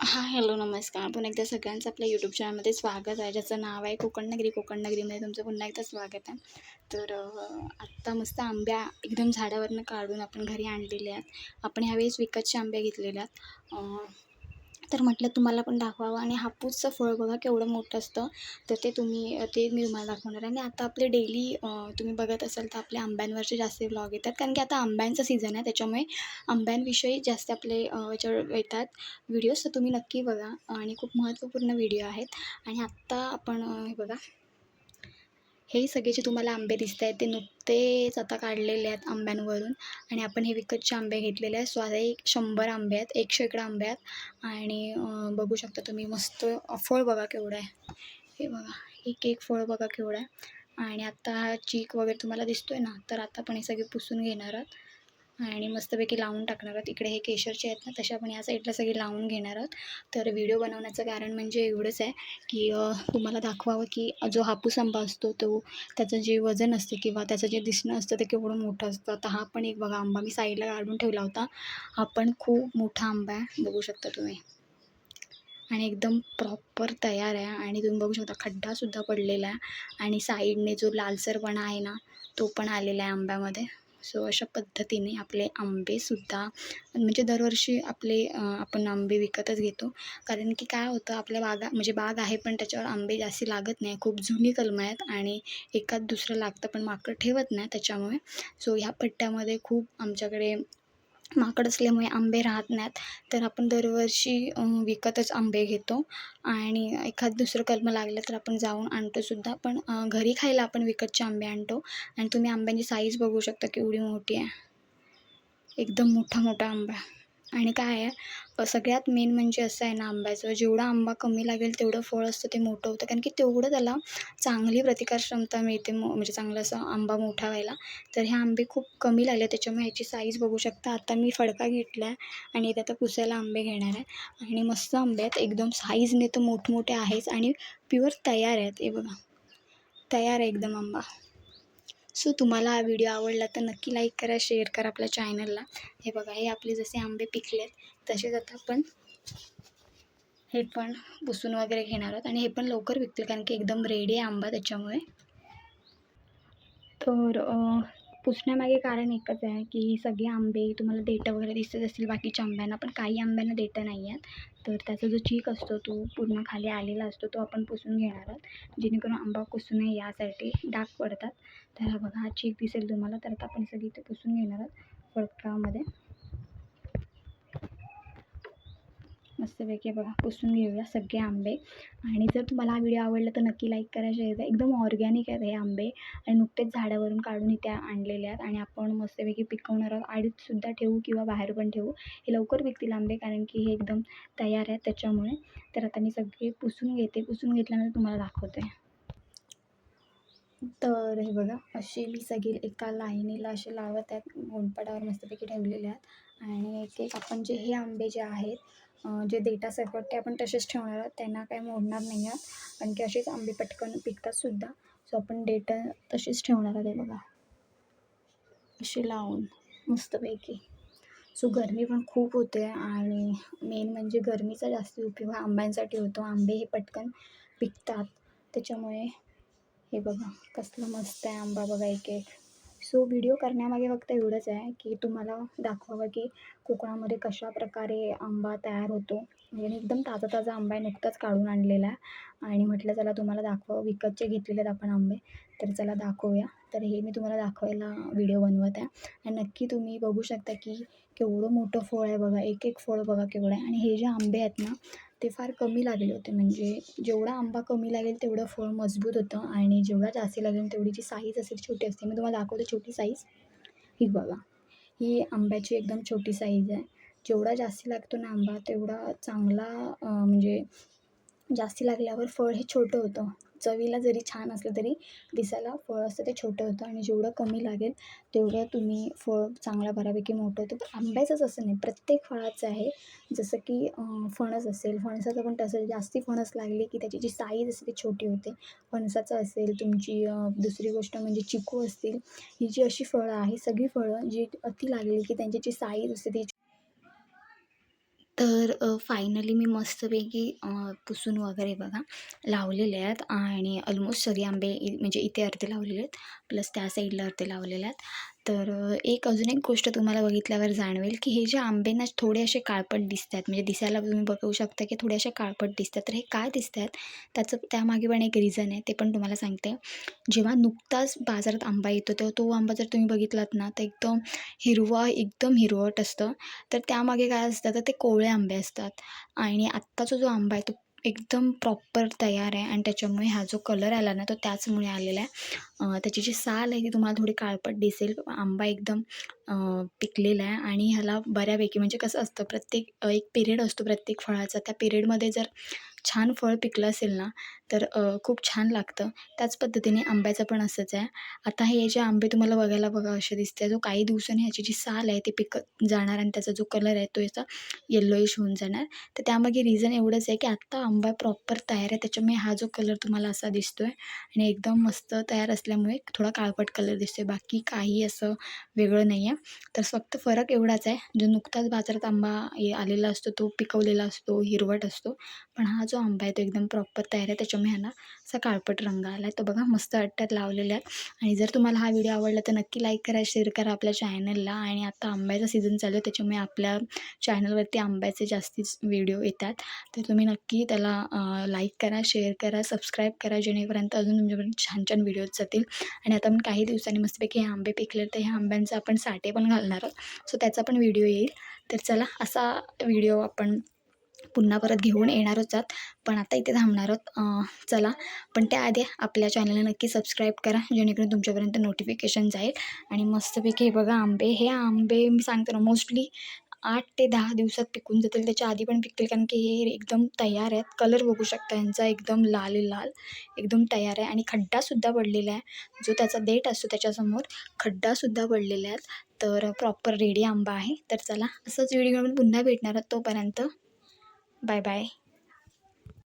हां हॅलो नमस्कार. पुन्हा एकदा सगळ्यांचं आपल्या यूट्यूब चॅनलमध्ये स्वागत आहे. ज्याचं नाव आहे कोकण नगरी कोकण नगरीमध्ये तुमचं पुन्हा एकदा स्वागत आहे. तर आत्ता मस्त आंब्या एकदम झाडावरनं काढून आपण घरी आणलेले आहेत. आपण ह्यावेळेस विकतचे आंबे घेतलेले आहेत. तर म्हटलं तुम्हाला पण दाखवावं आणि हापूसचं फळ बघा केवढं मोठं असतं. तर ते तुम्ही ते मी तुम्हाला दाखवणार आणि आता आपले डेली तुम्ही बघत असाल तर आपल्या आंब्यांवरचे जास्त ब्लॉग येतात. कारण की आता आंब्यांचं सीझन आहे त्याच्यामुळे आंब्यांविषयी जास्त आपले याच्यावर येतात व्हिडिओज तर तुम्ही नक्की बघा. आणि खूप महत्त्वपूर्ण व्हिडिओ आहेत. आणि आत्ता आपण हे बघा. हे सगळे जे तुम्हाला आंबे दिसत आहेत ते नुकतेच आता काढलेले आहेत आंब्यांवरून. आणि आपण हे विकतचे आंबे घेतलेले आहेत. सो आता एक शंभर आंबे आहेत एकशे इकडे आंबे आहेत. आणि बघू शकता तुम्ही मस्त फळ बघा केवढं आहे. हे बघा एक एक फळ बघा केवढं आहे. आणि आता हा चीक वगैरे तुम्हाला दिसतोय ना तर आता आपण हे सगळे पुसून घेणार आहोत. आणि मस्तपैकी लावून टाकणार आहोत. इकडे हे केशरचे आहेत ना तसे आपण या साईडला सगळे लावून घेणार आहोत. तर व्हिडिओ बनवण्याचं कारण म्हणजे एवढंच आहे की तुम्हाला दाखवावं की जो हापूस आंबा असतो तो त्याचं जे वजन असतं किंवा त्याचं जे दिसणं असतं ते केवढं मोठं असतं. आता हा पण एक बघा आंबा मी साईडला काढून ठेवला होता. हा पण खूप मोठा आंबा आहे बघू शकता तुम्ही. आणि एकदम प्रॉपर तयार आहे आणि तुम्ही बघू शकता खड्डासुद्धा पडलेला आहे. आणि साईडने जो लालसरपणा आहे ना तो पण आलेला आहे आंब्यामध्ये. सो अशा पद्धतीने आपले आंबेसुद्धा म्हणजे दरवर्षी आपले आपण आंबे विकतच घेतो. कारण की काय होतं आपल्या बागा म्हणजे बाग आहे पण त्याच्यावर आंबे जास्त लागत नाही. खूप जुनी कलमं आहेत आणि एकात दुसरं लागतं पण माकड ठेवत नाही त्याच्यामुळे. सो ह्या पट्ट्यामध्ये खूप आमच्याकडे माकड असल्यामुळे आंबे राहत नाहीत. तर आपण दरवर्षी विकतच आंबे घेतो. आणि एखाद दुसरं कलम लागलं तर आपण जाऊन आणतोसुद्धा पण घरी खायला आपण विकतचे आंबे आणतो. आणि तुम्ही आंब्यांची साईज बघू शकता केवढी मोठी आहे. एकदम मोठा मोठा आंबा. आहे. आणि काय आहे सगळ्यात मेन म्हणजे असं आहे ना आंब्याचं. जेवढा आंबा कमी लागेल तेवढं फळ असतं ते मोठं होतं. कारण की तेवढं त्याला चांगली प्रतिकारक्षमता मिळते मो म्हणजे चांगलं असं आंबा मोठा व्हायला. तर हे आंबे खूप कमी लागले त्याच्यामुळे ह्याची साईज बघू शकता. आता मी फडका घेतला आहे आणि इथे आता पुसायला आंबे घेणार आहे. आणि मस्त आंबे आहेत. एकदम साईजने तर मोठमोठे आहेच आणि प्युअर तयार आहेत. हे बघा. तयार आहे एकदम आंबा. सो तुम्हाला हा व्हिडिओ आवडला तर नक्की लाईक करा शेअर करा आपल्या चॅनलला. हे बघा हे आपले जसे आंबे पिकलेत तसेच आता आपण हे पण पुसून वगैरे घेणार आहोत आणि हे पण लवकर विकतील कारण की एकदम रेडी आहे आंबा त्याच्यामुळे. तर पुसण्यामागे कारण एकच आहे की सगळे आंबे तुम्हाला देठं वगैरे दिसत असतील बाकीच्या आंब्यांना पण काही आंब्यांना देठं नाही आहेत. तर त्याचा जो चीक असतो तो पूर्ण खाली आलेला असतो तो आपण पुसून घेणार आहोत. जेणेकरून आंबा कुसू नये यासाठी डाग पडतात. तर हा बघा हा चीक दिसेल तुम्हाला तर आता आपण सगळी इथे पुसून घेणार आहोत. फडकामध्ये. मस्तपैकी बघा पुसून घेऊया सगळे आंबे. आणि जर तुम्हाला हा व्हिडिओ आवडला तर नक्की लाईक करायचे शेअर एकदम ऑर्गॅनिक आहेत हे आंबे आणि नुकतेच झाडावरून काढून इथे आणलेले आहेत. आणि आपण मस्तपैकी पिकवणार आहोत. आडीतसुद्धा ठेवू किंवा बाहेर पण ठेवू. हे लवकर पिकतील आंबे कारण की हे एकदम तयार आहेत त्याच्यामुळे. तर आता मी सगळे पुसून घेते. पुसून घेतल्यानंतर तुम्हाला दाखवते. तर हे बघा असे मी सगळे एका लाईनीला असे लावत आहेत. गोंडपाटावर मस्तपैकी ठेवलेले आहेत. आणि एक एक आपण जे हे आंबे जे आहेत जे डेटा देठासकट ते आपण तसेच ठेवणार आहोत त्यांना काही मोडणार नाही आहात. कारण की असेच आंबे पटकन पिकतातसुद्धा सो आपण डेटा तशीच ठेवणार आहोत बघा. असे लावून मस्तपैकी. सो गरमी पण खूप होते आणि मेन म्हणजे गरमीचा जास्त उपयोग हा आंब्यांसाठी होतो. आंबे हे पटकन पिकतात. त्याच्यामुळे हे बघा कसलं मस्त आहे आंबा बघा एक एक. सो व्हिडिओ करण्यामागे फक्त एवढंच आहे की तुम्हाला दाखवावं की कोकणामध्ये कशा प्रकारे आंबा तयार होतो. म्हणजे एकदम ताजा ताजा आंबा आहे नुकताच काढून आणलेला आहे. आणि म्हटलं चला तुम्हाला दाखवावं. विकतचे घेतलेले आहेत आपण आंबे. तर चला दाखवूया. तर हे मी तुम्हाला दाखवायला व्हिडिओ बनवत आहे. आणि नक्की तुम्ही बघू शकता की केवढं मोठं फळ आहे बघा. एक एक फळ बघा केवढं आहे. आणि हे जे आंबे आहेत ना ते फार कमी लागले होते. म्हणजे जेवढा आंबा कमी लागेल तेवढं फळ मजबूत होतं आणि जेवढा जास्ती लागेल तेवढीची साईज असेल छोटी असते. मी तुम्हाला दाखवते छोटी साईज ही बघा. ही आंब्याची एकदम छोटी साईज आहे. जेवढा जास्त लागतो ना आंबा तेवढा चांगला म्हणजे जास्त लागल्यावर फळ हे छोटं होतं. चवीला जरी छान असलं तरी दिसायला फळ असतं ते छोटं होतं आणि जेवढं कमी लागेल तेवढं तुम्ही फळ चांगलं बऱ्यापैकी मोठं होतं. पण आंब्याचंच असं नाही. प्रत्येक फळाचं आहे. जसं की फणस असेल फणसाचं पण तसं जास्ती फणस लागली की त्याची जी साईज असते ती छोटी होते. फणसाचं असेल तुमची दुसरी गोष्ट म्हणजे चिकू असतील ही जी अशी फळं आहे सगळी फळं जी अति लागली की त्यांची जी साईज असते ती तर फायनली मी मस्तपैकी पुसून वगैरे बघा लावलेले आहेत आणि ऑलमोस्ट सगळे आंबे इ म्हणजे इथे अर्धे लावलेले आहेत प्लस त्या साईडला अर्धे लावलेले आहेत. तर एक अजून एक गोष्ट तुम्हाला बघितल्यावर जाणवेल की हे जे आंबे ना थोडे असे काळपट दिसत आहेत म्हणजे दिसायला तुम्ही बघू शकता की थोडे असे काळपट दिसतात तर हे काय दिसत आहेत त्याचं त्यामागे पण एक रिझन आहे ते पण तुम्हाला सांगते. जेव्हा नुकताच बाजारात आंबा येतो तेव्हा तो आंबा जर तुम्ही बघितलात ना तर एकदम हिरवा एकदम हिरवट असतं. तर त्यामागे काय असतं? तर ते कोवळे आंबे असतात. आणि आत्ताचा जो आंबा आहे तो एकदम प्रॉपर तयार आहे. आणि त्याच्यामुळे हा जो कलर आला ना तो त्याचमुळे आलेला आहे. त्याची जी साल आहे ती तुम्हाला थोडी काळपट दिसेल. आंबा एकदम पिकलेला आहे. आणि ह्याला बऱ्यापैकी म्हणजे कसं असतं प्रत्येक एक पिरियड असतो प्रत्येक फळाचा. त्या पिरियडमध्ये जर छान फळ पिकलं असेल ना तर खूप छान लागतं. त्याच पद्धतीने आंब्याचं पण असंच आहे. आता हे जे आंबे तुम्हाला बघायला बघा असे दिसते जो काही दिवसांनी ह्याची जी साल आहे ती पिकत जाणार आणि त्याचा जो कलर आहे तो याचा येल्लोइश होऊन जाणार. तर त्यामागे रिझन एवढंच आहे की आत्ता आंबा प्रॉपर तयार आहे. त्याच्यामुळे हा जो कलर तुम्हाला असा दिसतो आहे आणि एकदम मस्त तयार असल्यामुळे थोडा काळपट कलर दिसतो आहे बाकी काही असं वेगळं नाही आहे तर फक्त फरक एवढाच आहे. जो नुकताच बाजारात आंबा आलेला असतो तो पिकवलेला असतो हिरवट असतो. पण हा जो आंबा आहे तो एकदम प्रॉपर तयार आहे. त्याच्यामुळे ह्यांना असा काळपट रंग आला आहे तो बघा मस्त अट्ट्यात लावलेल्या आहेत आणि जर तुम्हाला हा व्हिडिओ आवडला तर नक्की लाईक करा शेअर करा आपल्या चॅनलला आणि आता आंब्याचा सीझन चालू आहे. त्याच्यामुळे आपल्या चॅनलवरती आंब्याचे जास्तीच व्हिडिओ येतात. तर तुम्ही नक्की त्याला लाईक करा शेअर करा सबस्क्राईब करा जेणेपर्यंत अजून तुमच्यापर्यंत छान छान व्हिडिओज जातील. आणि आता आपण काही दिवसांनी मस्तपैकी हे आंबे पिकले तर ह्या आंब्यांचा आपण साठे पण घालणार आहोत. सो त्याचा पण व्हिडिओ येईल. तर चला असा व्हिडिओ आपण पुन्हा परत घेऊन येणारच आहोत पण आता इथे थांबणार आहोत. चला. पण त्याआधी आपल्या चॅनलला नक्की सबस्क्राईब करा. जेणेकरून तुमच्यापर्यंत नोटिफिकेशन जाईल. आणि मस्तपैकी हे बघा आंबे. हे आंबे मी सांगते ना मोस्टली आठ ते दहा दिवसात पिकून जातील. त्याच्या आधी पण पिकतील. कारण की हे एकदम तयार आहेत. कलर बघू शकता यांचा. एकदम लाल लाल. एकदम तयार आहे. आणि खड्डासुद्धा पडलेला आहे. जो त्याचा देठ असतो त्याच्यासमोर खड्डासुद्धा पडलेला आहेत तर प्रॉपर रेडी आंबा आहे. तर चला. असंच व्हिडिओ पुन्हा भेटणार आहोत तोपर्यंत. 拜拜。